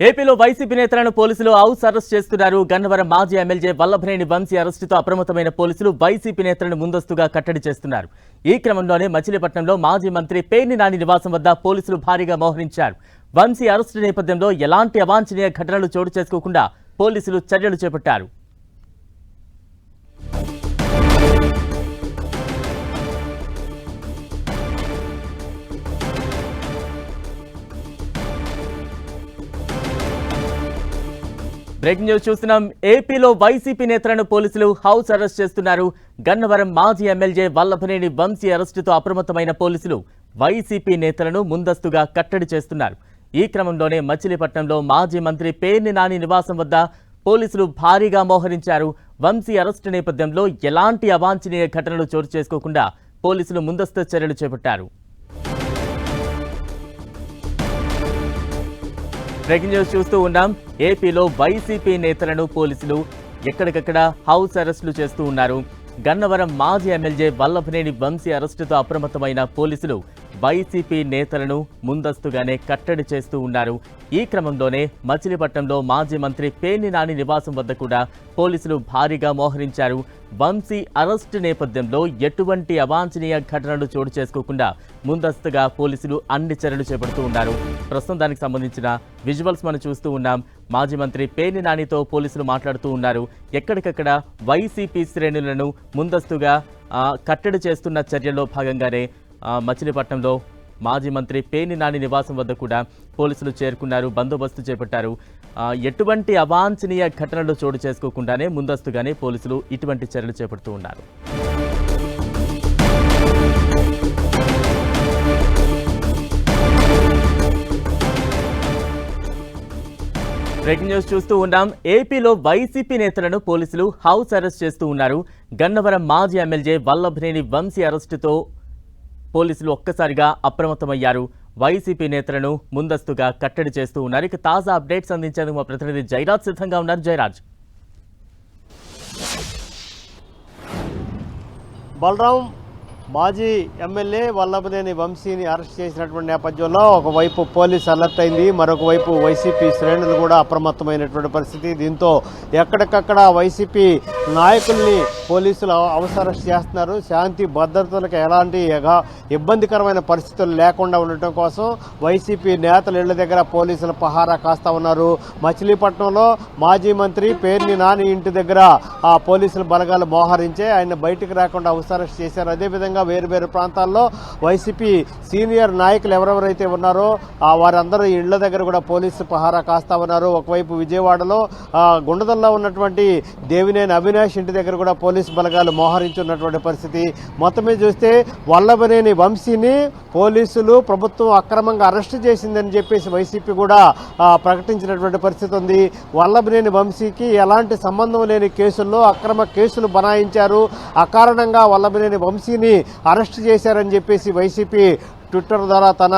ఏపీలో వైసీపీ నేతలను పోలీసులు హౌస్ అరెస్ట్ చేస్తున్నారు. గన్నవరం మాజీ ఎమ్మెల్యే వల్లభనేని వంశీ అరెస్టుతో అప్రమత్తమైన పోలీసులు వైసీపీ నేతలను ముందస్తుగా కట్టడి చేస్తున్నారు. ఈ క్రమంలోనే మచిలీపట్నంలో మాజీ మంత్రి పేర్ని నాని నివాసం వద్ద పోలీసులు భారీగా మోహరించారు. వంశీ అరెస్టు నేపథ్యంలో ఎలాంటి అవాంఛనీయ ఘటనలు చోటు చేసుకోకుండా పోలీసులు చర్యలు చేపట్టారు. బ్రేకింగ్ న్యూస్ చూస్తున్నాం. ఏపీలో వైసీపీ నేతలను పోలీసులు హౌస్ అరెస్ట్ చేస్తున్నారు. గన్నవరం మాజీ ఎమ్మెల్యే వల్లభనేని వంశీ అరెస్టుతో అప్రమత్తమైన పోలీసులు వైసీపీ నేతలను ముందస్తుగా కట్టడి చేస్తున్నారు. ఈ క్రమంలోనే మచిలీపట్నంలో మాజీ మంత్రి పేర్ని నాని నివాసం వద్ద పోలీసులు భారీగా మోహరించారు. వంశీ అరెస్టు నేపథ్యంలో ఎలాంటి అవాంఛనీయ ఘటనలు చోటు చేసుకోకుండా పోలీసులు ముందస్తు చర్యలు చేపట్టారు. బ్రేకింగ్ న్యూస్ చూస్తూ ఉన్నాం. ఏపీలో వైసీపీ నేతలను పోలీసులు ఎక్కడికక్కడ హౌస్ అరెస్టులు చేస్తూ ఉన్నారు. గన్నవరం మాజీ ఎమ్మెల్యే వల్లభనేని వంశీ అరెస్టుతో అప్రమత్తమైన పోలీసులు వైసీపీ నేతలను ముందస్తుగానే కట్టడి చేస్తూ ఉన్నారు. ఈ క్రమంలోనే మచిలీపట్నంలో మాజీ మంత్రి పేర్ని నాని నివాసం వద్ద కూడా పోలీసులు భారీగా మోహరించారు. వంశీ అరెస్టు నేపథ్యంలో ఎటువంటి అవాంఛనీయ ఘటనలు చోటు చేసుకోకుండా ముందస్తుగా పోలీసులు అన్ని చర్యలు చేపడుతూ ఉన్నారు. ప్రస్తుతం దానికి సంబంధించిన విజువల్స్ మనం చూస్తూ ఉన్నాం. మాజీ మంత్రి పేర్ని నానితో పోలీసులు మాట్లాడుతూ ఉన్నారు. ఎక్కడికక్కడ వైసీపీ శ్రేణులను ముందస్తుగా కట్టడి చేస్తున్న చర్యల్లో భాగంగానే మచిలీపట్నంలో మాజీ మంత్రి పేని నాని నివాసం వద్ద కూడా పోలీసులు చేరుకున్నారు బందోబస్తు చేపట్టారు. ఎటువంటి అవాంఛనీయ ఘటనలు చోటు చేసుకోకుండానే ముందస్తుగానే పోలీసులు ఇటువంటి చర్యలు చేపడుతూ ఉన్నారు. బ్రేకింగ్ న్యూస్ చూస్తూ ఉన్నాం. ఏపీలో వైసీపీ నేతలను పోలీసులు హౌస్ అరెస్ట్ చేస్తూ ఉన్నారు. గన్నవరం మాజీ ఎమ్మెల్యే వల్లభనేని వంశీ అరెస్టుతో పోలీసులు ఒక్కసారిగా అప్రమత్తమయ్యారు. వైసీపీ నేతలను ముందస్తుగా కట్టడి చేస్తూ ఉన్నారు. ఇక తాజా అప్డేట్స్ అందించేందుకు మా ప్రతినిధి జైరాజ్ సిద్ధంగా ఉన్నారు. జైరాజ్. బలరాం మాజీ ఎమ్మెల్యే వల్లభనేని వంశీని అరెస్ట్ చేసినటువంటి నేపథ్యంలో ఒకవైపు పోలీస్ అలర్ట్ అయింది మరొక వైపు వైసీపీ శ్రేణులు కూడా అప్రమత్తమైనటువంటి పరిస్థితి. దీంతో ఎక్కడికక్కడ వైసీపీ నాయకుల్ని పోలీసులు అవసరం చేస్తున్నారు. శాంతి భద్రతలకు ఎలాంటి ఇబ్బందికరమైన పరిస్థితులు లేకుండా ఉండటం కోసం వైసీపీ నేతలు ఇళ్ళ దగ్గర పోలీసులు పహారా కాస్తా ఉన్నారు. మచిలీపట్నంలో మాజీ మంత్రి పేర్ని నాని ఇంటి దగ్గర ఆ పోలీసులు బలగాలు మోహరించే ఆయన బయటకు రాకుండా అవసరం చేశారు. అదేవిధంగా వేరు వేరు ప్రాంతాల్లో వైసీపీ సీనియర్ నాయకులు ఎవరెవరైతే ఉన్నారో వారందరూ ఇళ్ళ దగ్గర కూడా పోలీసు పహారా కాస్తా ఉన్నారు. ఒకవైపు విజయవాడలో గుండదల్లో ఉన్నటువంటి దేవినేని అవినాష్ ఇంటి దగ్గర కూడా పోలీసు బలగాలు మోహరించున్నటువంటి పరిస్థితి. మొత్తం మీద చూస్తే వల్లభనేని వంశీని పోలీసులు ప్రభుత్వం అక్రమంగా అరెస్ట్ చేసిందని చెప్పేసి వైసీపీ కూడా ప్రకటించినటువంటి పరిస్థితి ఉంది. వల్లభనేని వంశీకి ఎలాంటి సంబంధం లేని కేసుల్లో అక్రమ కేసులు బనాయించారు. అకారణంగా వల్లభనేని వంశీని అరెస్ట్ చేశారని చెప్పేసి వైసీపీ ట్విట్టర్ ద్వారా తన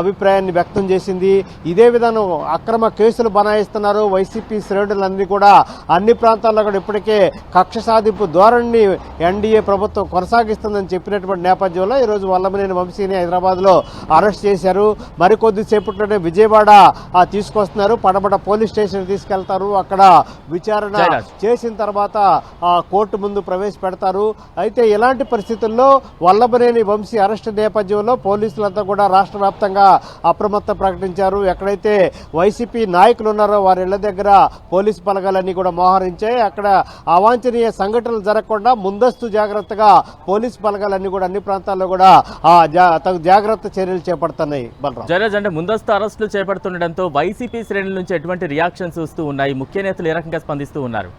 అభిప్రాయాన్ని వ్యక్తం చేసింది. ఇదే విధానం అక్రమ కేసులు బనాయిస్తున్నారు. వైసీపీ శ్రేణులన్నీ కూడా అన్ని ప్రాంతాల్లో కూడా ఇప్పటికే కక్ష సాధింపు ధోరణిని ఎన్డీఏ ప్రభుత్వం కొనసాగిస్తుందని చెప్పినటువంటి నేపథ్యంలో ఈరోజు వల్లభనేని వంశీని హైదరాబాద్లో అరెస్ట్ చేశారు. మరికొద్దిసేపట్లోనే విజయవాడ తీసుకొస్తున్నారు. పడమట పోలీస్ స్టేషన్ తీసుకెళ్తారు. అక్కడ విచారణ. చేసిన తర్వాత కోర్టు ముందు ప్రవేశపెడతారు. అయితే ఇలాంటి పరిస్థితుల్లో వల్లభనేని వంశీ అరెస్ట్ నేపథ్యంలో పోలీసులంతా కూడా రాష్ట్ర వ్యాప్తంగా అప్రమత్తం ప్రకటించారు. ఎక్కడైతే వైసీపీ నాయకులు ఉన్నారో వారి ఇళ్ళ దగ్గర పోలీసు బలగాలన్నీ కూడా మోహరించాయి. అక్కడ అవాంఛనీయ సంఘటనలు జరగకుండా ముందస్తు జాగ్రత్తగా పోలీసు బలగాలన్నీ కూడా అన్ని ప్రాంతాల్లో కూడా తగు జాగ్రత్త చర్యలు చేపడుతున్నాయి. బలరాం. అంటే ముందస్తు అరెస్టులు చేపడుతుండటంతో వైసీపీ శ్రేణుల నుంచి ఎటువంటి రియాక్షన్స్ చూస్తూ ఉన్నాయి? ముఖ్య నేతలు ఏ రకంగా స్పందిస్తూ ఉన్నారు?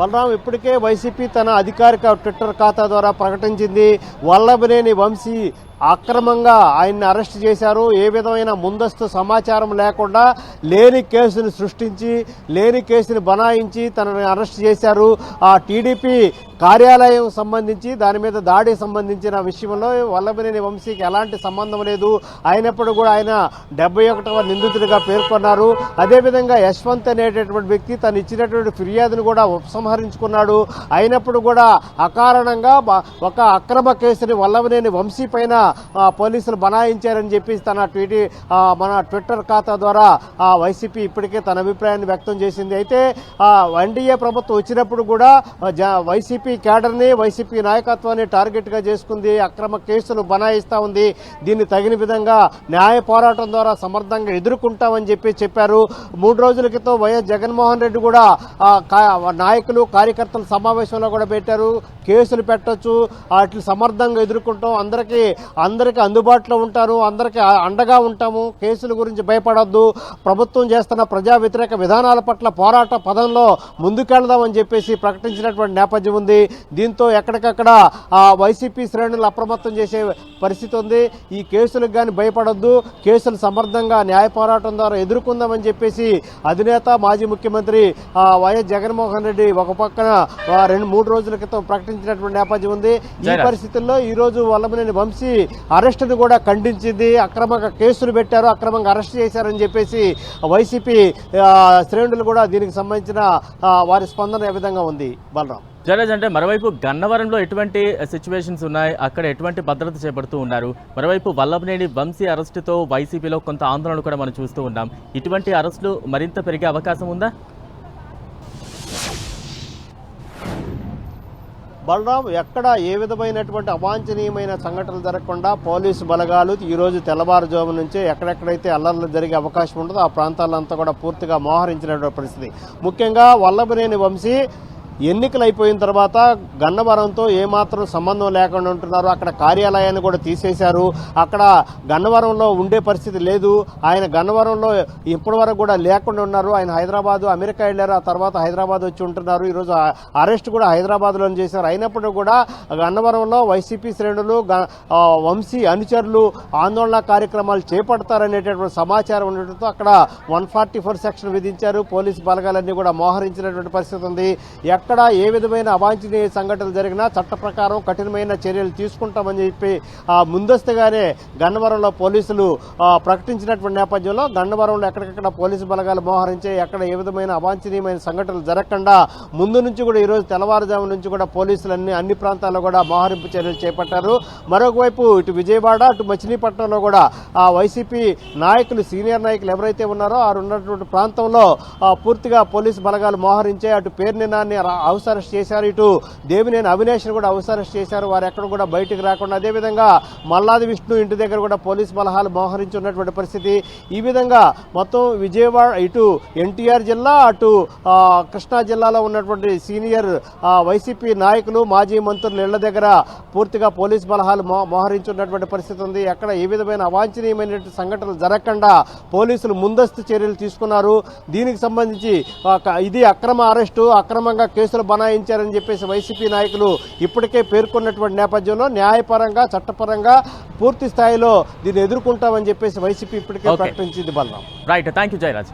బలరాం ఇప్పటికే వైసీపీ తన అధికారిక ట్విట్టర్ ఖాతా ద్వారా ప్రకటించింది. వల్లభనేని వంశీ అక్రమంగా ఆయన్ని అరెస్ట్ చేశారు. ఏ విధమైన ముందస్తు సమాచారం లేకుండా లేని కేసును సృష్టించి లేని కేసును బనాయించి తనని అరెస్ట్ చేశారు. ఆ టీడీపీ కార్యాలయం సంబంధించి దాని మీద దాడి సంబంధించిన విషయంలో వల్లభనేని వంశీకి ఎలాంటి సంబంధం లేదు. అయినప్పుడు కూడా ఆయన డెబ్బై ఒకటవ నిందితుడిగా పేర్కొన్నారు. అదేవిధంగా యశ్వంత్ అనేటటువంటి వ్యక్తి తను ఇచ్చినటువంటి ఫిర్యాదును కూడా ఉపసంహరించుకున్నాడు. అయినప్పుడు కూడా అకారణంగా ఒక అక్రమ కేసుని వల్లభనేని వంశీ పైన పోలీసులు బనాయించారని చెప్పి తన ట్వీట్ మన ట్విట్టర్ ఖాతా ద్వారా ఆ, వైసీపీ ఇప్పటికే తన అభిప్రాయాన్ని వ్యక్తం చేసింది. అయితే ఎన్డీఏ ప్రభుత్వం వచ్చినప్పుడు కూడా జ- వైసీపీ క్యాడర్ని వైసీపీ నాయకత్వాన్ని టార్గెట్గా చేసుకుంది అక్రమ కేసులు బనాయిస్తా ఉంది. దీన్ని తగిన విధంగా న్యాయ పోరాటం ద్వారా సమర్థంగా ఎదుర్కొంటామని చెప్పి చెప్పారు. మూడు రోజుల క్రితం వైఎస్ జగన్మోహన్ రెడ్డి కూడా నాయకులు కార్యకర్తల సమావేశంలో కూడా పెట్టారు. కేసులు పెట్టొచ్చు వాటిని సమర్థంగా ఎదుర్కొంటాం. అందరికీ అందరికీ అందుబాటులో ఉంటారు అందరికీ అండగా ఉంటాము. కేసుల గురించి భయపడొద్దు. ప్రభుత్వం చేస్తున్న ప్రజా వ్యతిరేక విధానాల పట్ల పోరాట పదంలో ముందుకెళ్దామని చెప్పేసి ప్రకటించినటువంటి నేపథ్యం ఉంది. దీంతో ఎక్కడికక్కడ వైసీపీ శ్రేణులు అప్రమత్తం చేసే పరిస్థితి ఉంది. ఈ కేసులకు కానీ భయపడొద్దు. కేసులు సమర్థంగా న్యాయ పోరాటం ద్వారా ఎదుర్కొందామని చెప్పేసి అధినేత మాజీ ముఖ్యమంత్రి వైఎస్ జగన్మోహన్ రెడ్డి ఒక పక్కన రెండు మూడు రోజుల క్రితం ప్రకటించినటువంటి నేపథ్యం ఉంది. ఈ. పరిస్థితుల్లో ఈ రోజు వల్లభనేని వంశీ అరెస్టును కూడా ఖండించింది. అక్రమంగా కేసులు పెట్టారు. అక్రమంగా అరెస్ట్ చేశారని చెప్పేసి వైసీపీ శ్రేణులు కూడా దీనికి సంబంధించిన వారి స్పందన ఏ విధంగా ఉంది? బలరాం. జయరాజ్ అంటే మరోవైపు గన్నవరంలో ఎటువంటి సిచ్యువేషన్స్ ఉన్నాయి? అక్కడ ఎటువంటి భద్రత చేపడుతూ ఉన్నారు? మరోవైపు వల్లభనేని వంశీ అరెస్టుతో వైసీపీలో కొంత ఆందోళన కూడా మనం చూస్తూ ఉన్నాం. ఇటువంటి అరెస్టులు మరింత పెరిగే అవకాశం ఉందా? బలరాం ఎక్కడ ఏ విధమైనటువంటి అవాంఛనీయమైన సంఘటనలు జరగకుండా పోలీసు బలగాలు ఈరోజు తెల్లవారుజాము నుంచే ఎక్కడెక్కడైతే అల్లర్లు జరిగే అవకాశం ఉంటుందో ఆ ప్రాంతాలంతా కూడా పూర్తిగా మోహరించినటువంటి పరిస్థితి. ముఖ్యంగా వల్లభనేని వంశీ ఎన్నికలు అయిపోయిన తర్వాత గన్నవరంతో ఏమాత్రం సంబంధం లేకుండా ఉంటున్నారు. అక్కడ కార్యాలయాన్ని కూడా తీసేశారు. అక్కడ గన్నవరంలో ఉండే పరిస్థితి లేదు. ఆయన గన్నవరంలో ఇప్పటి వరకు కూడా లేకుండా ఉన్నారు. ఆయన హైదరాబాద్ అమెరికా వెళ్ళారు. ఆ తర్వాత హైదరాబాద్ వచ్చి ఉంటున్నారు. ఈరోజు అరెస్ట్ కూడా హైదరాబాద్లో చేశారు. అయినప్పటికీ కూడా గన్నవరంలో వైసీపీ శ్రేణులు గ- వంశీ అనుచరులు ఆందోళన కార్యక్రమాలు చేపడతారనేటటువంటి సమాచారం ఉండటంతో అక్కడ వన్ ఫార్టీ ఫోర్ సెక్షన్ విధించారు. పోలీసు బలగాలన్నీ కూడా మోహరించినటువంటి పరిస్థితి ఉంది. ఎక్కడ ఏ విధమైన అవాంఛనీయ సంఘటనలు జరిగినా చట్ట ప్రకారం కఠినమైన చర్యలు తీసుకుంటామని చెప్పి ముందస్తుగానే గన్నవరంలో పోలీసులు ప్రకటించినటువంటి నేపథ్యంలో గన్నవరంలో ఎక్కడికక్కడ పోలీసు బలగాలు మోహరించే ఎక్కడ ఏ విధమైన అవాంఛనీయమైన సంఘటనలు జరగకుండా ముందు నుంచి కూడా ఈరోజు తెల్లవారుజాము నుంచి కూడా పోలీసులు అన్ని అన్ని ప్రాంతాల్లో కూడా మోహరింపు చర్యలు చేపట్టారు. మరొకవైపు ఇటు విజయవాడ అటు మచిలీపట్నంలో కూడా ఆ వైసీపీ నాయకులు సీనియర్ నాయకులు ఎవరైతే ఉన్నారో వారు ఉన్నటువంటి ప్రాంతంలో పూర్తిగా పోలీసు బలగాలు మోహరించే అటు పేర్నినాన్ని రా- హౌస్ అరెస్ట్ చేశారు. ఇటు దేవినేని అవినేష్ను కూడా హౌస్ అరెస్ట్ చేశారు. వారు ఎక్కడ కూడా బయటికి రాకుండా అదేవిధంగా మల్లాది విష్ణు ఇంటి దగ్గర కూడా పోలీస్ బలహాలు మోహరించి ఉన్నటువంటి పరిస్థితి. ఈ విధంగా మొత్తం విజయవాడ ఇటు ఎన్టీఆర్ జిల్లా అటు కృష్ణా జిల్లాలో ఉన్నటువంటి సీనియర్ వైసీపీ నాయకులు మాజీ మంత్రులు ఇళ్ళ దగ్గర పూర్తిగా పోలీస్ బలహాలు మో మోహరించున్నటువంటి పరిస్థితి ఉంది. ఎక్కడ ఏ విధమైన అవాంఛనీయమైనటువంటి సంఘటనలు జరగకుండా పోలీసులు ముందస్తు చర్యలు తీసుకున్నారు. దీనికి సంబంధించి ఇది అక్రమ అరెస్టు అక్రమంగా కేసు కేసులు బనాయించారని చెప్పేసి వైసీపీ నాయకులు ఇప్పటికే పేర్కొన్నటువంటి నేపథ్యంలో న్యాయపరంగా చట్టపరంగా పూర్తి స్థాయిలో దీన్ని ఎదుర్కొంటామని చెప్పేసి వైసీపీ ఇప్పటికే. ప్రకటించింది Balram. Right thank you Jayaraj